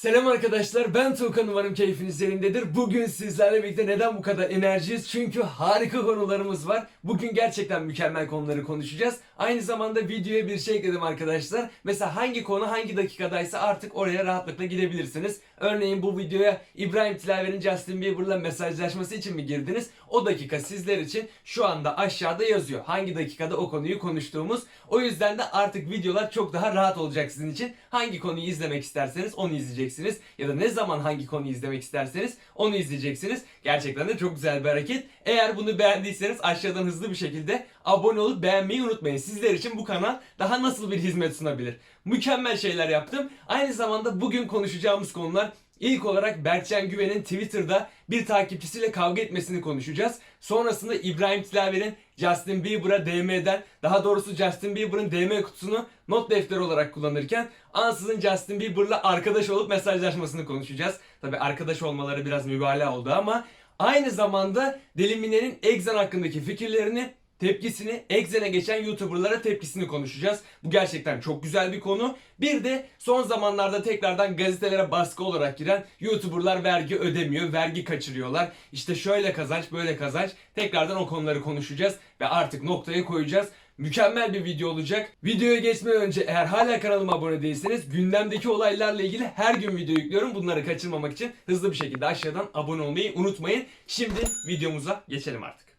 Selam arkadaşlar ben Tuğkan umarım keyfiniz yerindedir. Bugün sizlerle birlikte neden bu kadar enerjiyiz? Çünkü harika konularımız var. Bugün gerçekten mükemmel konuları konuşacağız. Aynı zamanda videoya bir şey ekledim arkadaşlar. Mesela hangi konu hangi dakikadaysa artık oraya rahatlıkla gidebilirsiniz. Örneğin bu videoya İbrahim Tilaver'in Justin Bieber'la mesajlaşması için mi girdiniz? O dakika sizler için şu anda aşağıda yazıyor. Hangi dakikada o konuyu konuştuğumuz. O yüzden de artık videolar çok daha rahat olacak sizin için. Hangi konuyu izlemek isterseniz onu izleyeceksiniz. Ya da ne zaman hangi konuyu izlemek isterseniz onu izleyeceksiniz. Gerçekten de çok güzel bir hareket. Eğer bunu beğendiyseniz aşağıdan hızlı bir şekilde abone olup beğenmeyi unutmayın. Sizler için bu kanal daha nasıl bir hizmet sunabilir? Mükemmel şeyler yaptım. Aynı zamanda bugün konuşacağımız konular İlk olarak Berkcan Güven'in Twitter'da bir takipçisiyle kavga etmesini konuşacağız. Sonrasında İbrahim Tilaver'in Justin Bieber'a DM'den, daha doğrusu Justin Bieber'ın DM kutusunu not defteri olarak kullanırken ansızın Justin Bieber'la arkadaş olup mesajlaşmasını konuşacağız. Tabi arkadaş olmaları biraz mübalağa oldu ama aynı zamanda Delimine'nin Exxon hakkındaki fikirlerini tepkisini, Exen'e geçen YouTuber'lara tepkisini konuşacağız. Bu gerçekten çok güzel bir konu. Bir de son zamanlarda tekrardan gazetelere baskı olarak giren YouTuber'lar vergi ödemiyor, vergi kaçırıyorlar. İşte şöyle kazanç, böyle kazanç. Tekrardan o konuları konuşacağız ve artık noktaya koyacağız. Mükemmel bir video olacak. Videoya geçmeden önce eğer hala kanalıma abone değilseniz gündemdeki olaylarla ilgili her gün video yüklüyorum. Bunları kaçırmamak için hızlı bir şekilde aşağıdan abone olmayı unutmayın. Şimdi videomuza geçelim artık.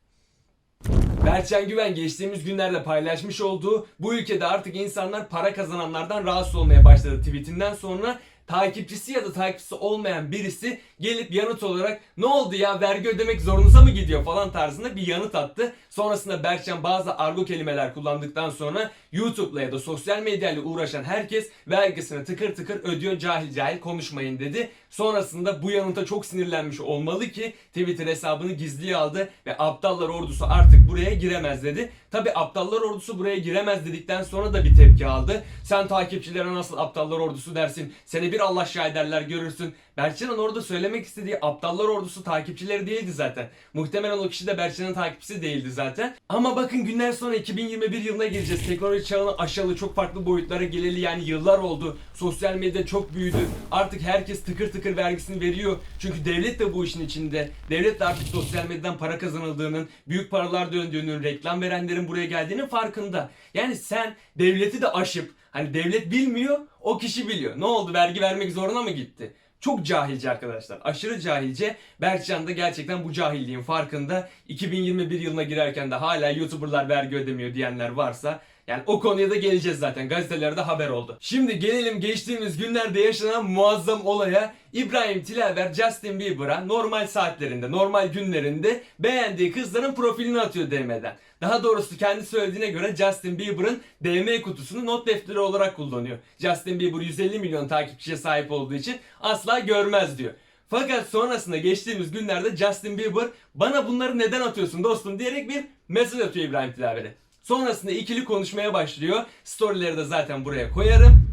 Berçen Güven geçtiğimiz günlerde paylaşmış olduğu bu ülkede artık insanlar para kazananlardan rahatsız olmaya başladı tweetinden sonra takipçisi ya da takipçisi olmayan birisi gelip yanıt olarak ne oldu ya vergi ödemek zorunuza mı gidiyor falan tarzında bir yanıt attı. Sonrasında Berkcan bazı argo kelimeler kullandıktan sonra YouTube'la ya da sosyal medyayla uğraşan herkes vergisini tıkır tıkır ödüyor cahil cahil konuşmayın dedi. Sonrasında bu yanıta çok sinirlenmiş olmalı ki Twitter hesabını gizliye aldı ve aptallar ordusu artık buraya giremez dedi. Tabi aptallar ordusu buraya giremez dedikten sonra da bir tepki aldı. Sen takipçilere nasıl aptallar ordusu dersin? Seni bir Allah şahiderler görürsün. Berçan'ın orada söylemek istediği aptallar ordusu takipçileri değildi zaten. Muhtemelen o kişi de Berçan'ın takipçisi değildi zaten. Ama bakın günler sonra 2021 yılına gireceğiz. Teknoloji çağına aşalı çok farklı boyutlara geleli yani yıllar oldu. Sosyal medya çok büyüdü. Artık herkes tıkır tıkır vergisini veriyor. Çünkü devlet de bu işin içinde. Devlet de artık sosyal medyadan para kazanıldığının, büyük paralar döndüğünün, reklam verenlerin buraya geldiğinin farkında. Yani sen devleti de aşıp hani devlet bilmiyor, o kişi biliyor. Ne oldu? Vergi vermek zoruna mı gitti? Çok cahilce arkadaşlar. Aşırı cahilce. Berkcan da gerçekten bu cahilliğin farkında. 2021 yılına girerken de hala YouTuber'lar vergi ödemiyor diyenler varsa yani o konuya da geleceğiz zaten. Gazetelerde haber oldu. Şimdi gelelim geçtiğimiz günlerde yaşanan muazzam olaya. İbrahim Tilaver Justin Bieber'a normal saatlerinde, normal günlerinde beğendiği kızların profilini atıyor DM'den. Daha doğrusu kendi söylediğine göre Justin Bieber'ın DM kutusunu not defteri olarak kullanıyor. Justin Bieber 150 milyon takipçiye sahip olduğu için asla görmez diyor. Fakat sonrasında geçtiğimiz günlerde Justin Bieber bana bunları neden atıyorsun dostum diyerek bir mesaj atıyor İbrahim Tilaver'e. Sonrasında ikili konuşmaya başlıyor. Storyleri de zaten buraya koyarım.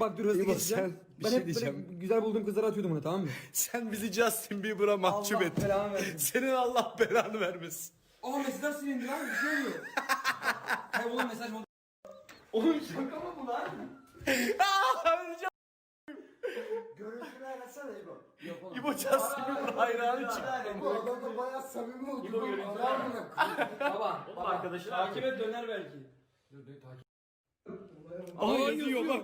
Bak dur hızlı geçeceğim. sen bir ben şey hep böyle diyeceğim. güzel bulduğum kızları atıyordum ona tamam mı? Sen bizi Justin Bieber'a mahcup Allah ettin. belanı versin. Senin Allah belanı vermesin. Aa mesajlar silindi lan bir şey oluyor. Kaybolan mesaj mı? Oğlum şaka mı bu lan? Görüntülü arasana İbo. İbo Justin Bieber hayranı çıktı. Bu adamla bayağı samimi oldu. İbo Adam amına koyayım. Baba. Oğlum arkadaşın Takip et döner belki. Dur dur takip. Aa yazıyor bak.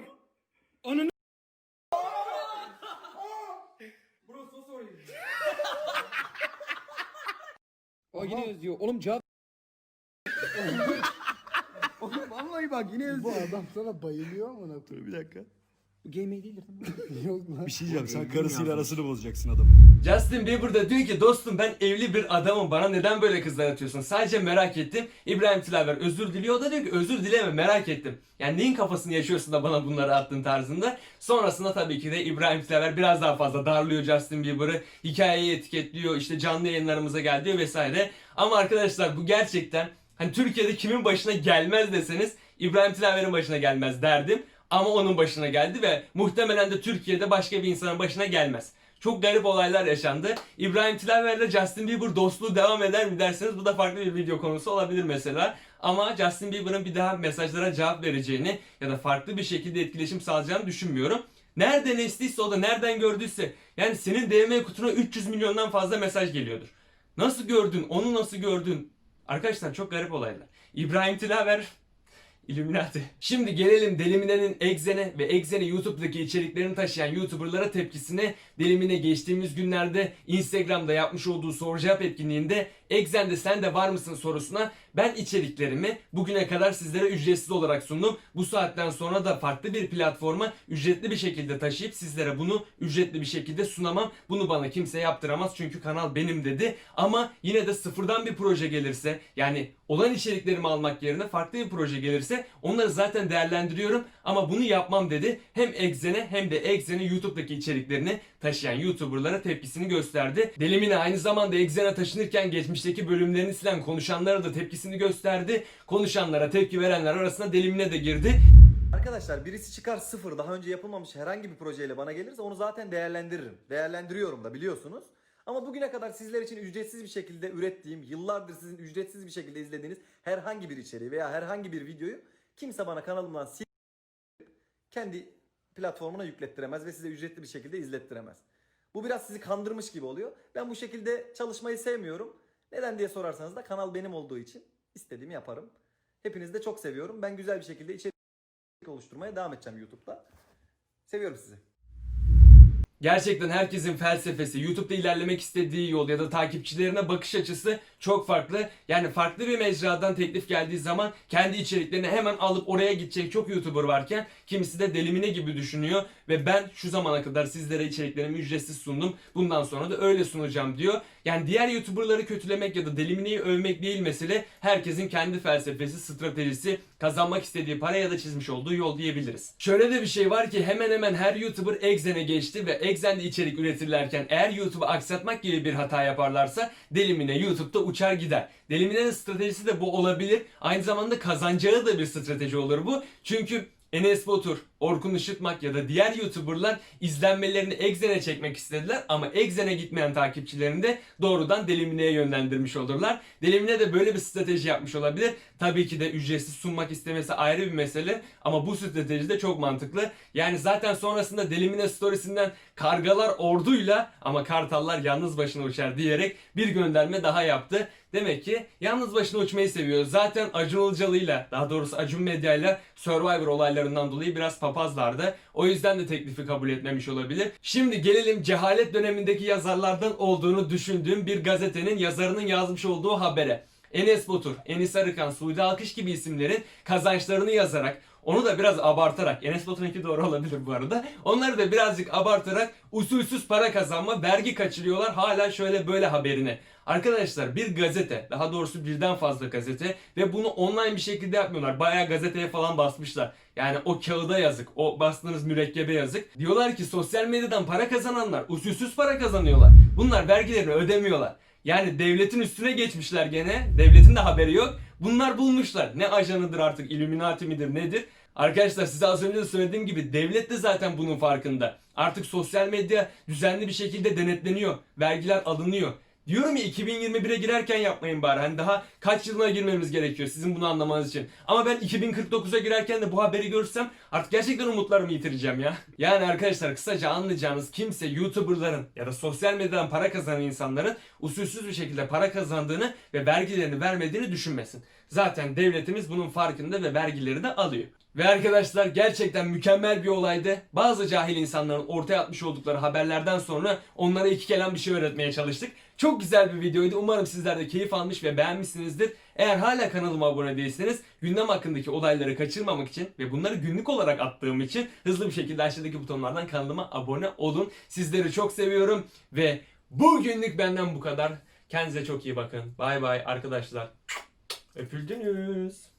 Bro so sorry. Aa yine yazıyor. Oğlum cevap. Oğlum vallahi bak yine Bu yazıyor. adam sana bayılıyor amına Dur koyayım. bir dakika. Bu değildir değil mi? Yok lan. Bir şey diyeceğim sen karısıyla arasını bozacaksın adam. Justin Bieber da diyor ki dostum ben evli bir adamım bana neden böyle kızlar atıyorsun? Sadece merak ettim. İbrahim Tilaver özür diliyor O da diyor ki özür dileme merak ettim. Yani neyin kafasını yaşıyorsun da bana bunları attın tarzında. Sonrasında tabii ki de İbrahim Tilaver biraz daha fazla darlıyor Justin Bieber'ı. Hikayeyi etiketliyor işte canlı yayınlarımıza gel diyor vesaire. Ama arkadaşlar bu gerçekten hani Türkiye'de kimin başına gelmez deseniz İbrahim Tilaver'in başına gelmez derdim. Ama onun başına geldi ve muhtemelen de Türkiye'de başka bir insanın başına gelmez. Çok garip olaylar yaşandı. İbrahim Tilaver ile Justin Bieber dostluğu devam eder mi derseniz bu da farklı bir video konusu olabilir mesela. Ama Justin Bieber'ın bir daha mesajlara cevap vereceğini ya da farklı bir şekilde etkileşim sağlayacağını düşünmüyorum. Nereden estiyse o da nereden gördüyse. Yani senin DM kutuna 300 milyondan fazla mesaj geliyordur. Nasıl gördün? Onu nasıl gördün? Arkadaşlar çok garip olaylar. İbrahim Tilaver Illuminati. Şimdi gelelim Delimine'nin Exen'e ve Exen'e YouTube'daki içeriklerini taşıyan YouTuber'lara tepkisine. Delimine geçtiğimiz günlerde Instagram'da yapmış olduğu soru cevap etkinliğinde Exen'de sen de var mısın sorusuna ben içeriklerimi bugüne kadar sizlere ücretsiz olarak sundum. Bu saatten sonra da farklı bir platforma ücretli bir şekilde taşıyıp sizlere bunu ücretli bir şekilde sunamam. Bunu bana kimse yaptıramaz çünkü kanal benim dedi. Ama yine de sıfırdan bir proje gelirse yani olan içeriklerimi almak yerine farklı bir proje gelirse onları zaten değerlendiriyorum ama bunu yapmam dedi. Hem Exen'e hem de Exen'in YouTube'daki içeriklerini taşıyan YouTuber'lara tepkisini gösterdi. Delimine aynı zamanda Exen'e taşınırken geçmişteki bölümlerini silen konuşanlara da tepkisini gösterdi. Konuşanlara tepki verenler arasında Delimine de girdi. Arkadaşlar birisi çıkar sıfır daha önce yapılmamış herhangi bir projeyle bana gelirse onu zaten değerlendiririm. Değerlendiriyorum da biliyorsunuz. Ama bugüne kadar sizler için ücretsiz bir şekilde ürettiğim, yıllardır sizin ücretsiz bir şekilde izlediğiniz herhangi bir içeriği veya herhangi bir videoyu kimse bana kanalımdan sil kendi platformuna yüklettiremez ve size ücretli bir şekilde izlettiremez. Bu biraz sizi kandırmış gibi oluyor. Ben bu şekilde çalışmayı sevmiyorum. Neden diye sorarsanız da kanal benim olduğu için istediğimi yaparım. Hepinizi de çok seviyorum. Ben güzel bir şekilde içerik oluşturmaya devam edeceğim YouTube'da. Seviyorum sizi. Gerçekten herkesin felsefesi, YouTube'da ilerlemek istediği yol ya da takipçilerine bakış açısı çok farklı. Yani farklı bir mecradan teklif geldiği zaman kendi içeriklerini hemen alıp oraya gidecek çok YouTuber varken kimisi de delimine gibi düşünüyor ve ben şu zamana kadar sizlere içeriklerimi ücretsiz sundum. Bundan sonra da öyle sunacağım diyor. Yani diğer YouTuber'ları kötülemek ya da delimineyi övmek değil mesele. Herkesin kendi felsefesi, stratejisi, kazanmak istediği para ya da çizmiş olduğu yol diyebiliriz. Şöyle de bir şey var ki hemen hemen her YouTuber Exen'e geçti ve Exen'de içerik üretirlerken eğer YouTube'u aksatmak gibi bir hata yaparlarsa delimine YouTube'da uçar gider. Delimine'nin stratejisi de bu olabilir. Aynı zamanda kazanacağı da bir strateji olur bu. Çünkü Enes Batur, Orkun Işıtmak ya da diğer YouTuber'lar izlenmelerini Exen'e çekmek istediler ama Exen'e gitmeyen takipçilerini de doğrudan Delimine'ye yönlendirmiş olurlar. Delimine de böyle bir strateji yapmış olabilir. Tabii ki de ücretsiz sunmak istemesi ayrı bir mesele ama bu strateji de çok mantıklı. Yani zaten sonrasında Delimine storiesinden kargalar orduyla ama kartallar yalnız başına uçar diyerek bir gönderme daha yaptı. Demek ki yalnız başına uçmayı seviyor. Zaten Acun Ilıcalı'yla daha doğrusu Acun Medya'yla Survivor olaylarından dolayı biraz papazlardı. O yüzden de teklifi kabul etmemiş olabilir. Şimdi gelelim cehalet dönemindeki yazarlardan olduğunu düşündüğüm bir gazetenin yazarının yazmış olduğu habere. Enes Batur, Enis Arıkan, Suudi Alkış gibi isimlerin kazançlarını yazarak onu da biraz abartarak, Enes Batur'unki doğru olabilir bu arada. Onları da birazcık abartarak usulsüz para kazanma, vergi kaçırıyorlar hala şöyle böyle haberine. Arkadaşlar bir gazete, daha doğrusu birden fazla gazete ve bunu online bir şekilde yapmıyorlar. Bayağı gazeteye falan basmışlar. Yani o kağıda yazık, o bastığınız mürekkebe yazık. Diyorlar ki sosyal medyadan para kazananlar usulsüz para kazanıyorlar. Bunlar vergilerini ödemiyorlar. Yani devletin üstüne geçmişler gene. Devletin de haberi yok. Bunlar bulmuşlar. Ne ajanıdır artık, Illuminati midir nedir? Arkadaşlar size az önce de söylediğim gibi devlet de zaten bunun farkında. Artık sosyal medya düzenli bir şekilde denetleniyor. Vergiler alınıyor. Diyorum ya 2021'e girerken yapmayın bari. Hani daha kaç yılına girmemiz gerekiyor sizin bunu anlamanız için. Ama ben 2049'a girerken de bu haberi görürsem artık gerçekten umutlarımı yitireceğim ya. Yani arkadaşlar kısaca anlayacağınız kimse YouTuber'ların ya da sosyal medyadan para kazanan insanların usulsüz bir şekilde para kazandığını ve vergilerini vermediğini düşünmesin. Zaten devletimiz bunun farkında ve vergileri de alıyor. Ve arkadaşlar gerçekten mükemmel bir olaydı. Bazı cahil insanların ortaya atmış oldukları haberlerden sonra onlara iki kelam bir şey öğretmeye çalıştık. Çok güzel bir videoydu. Umarım sizler de keyif almış ve beğenmişsinizdir. Eğer hala kanalıma abone değilseniz gündem hakkındaki olayları kaçırmamak için ve bunları günlük olarak attığım için hızlı bir şekilde aşağıdaki butonlardan kanalıma abone olun. Sizleri çok seviyorum ve bugünlük benden bu kadar. Kendinize çok iyi bakın. Bay bay arkadaşlar. Öpüldünüz.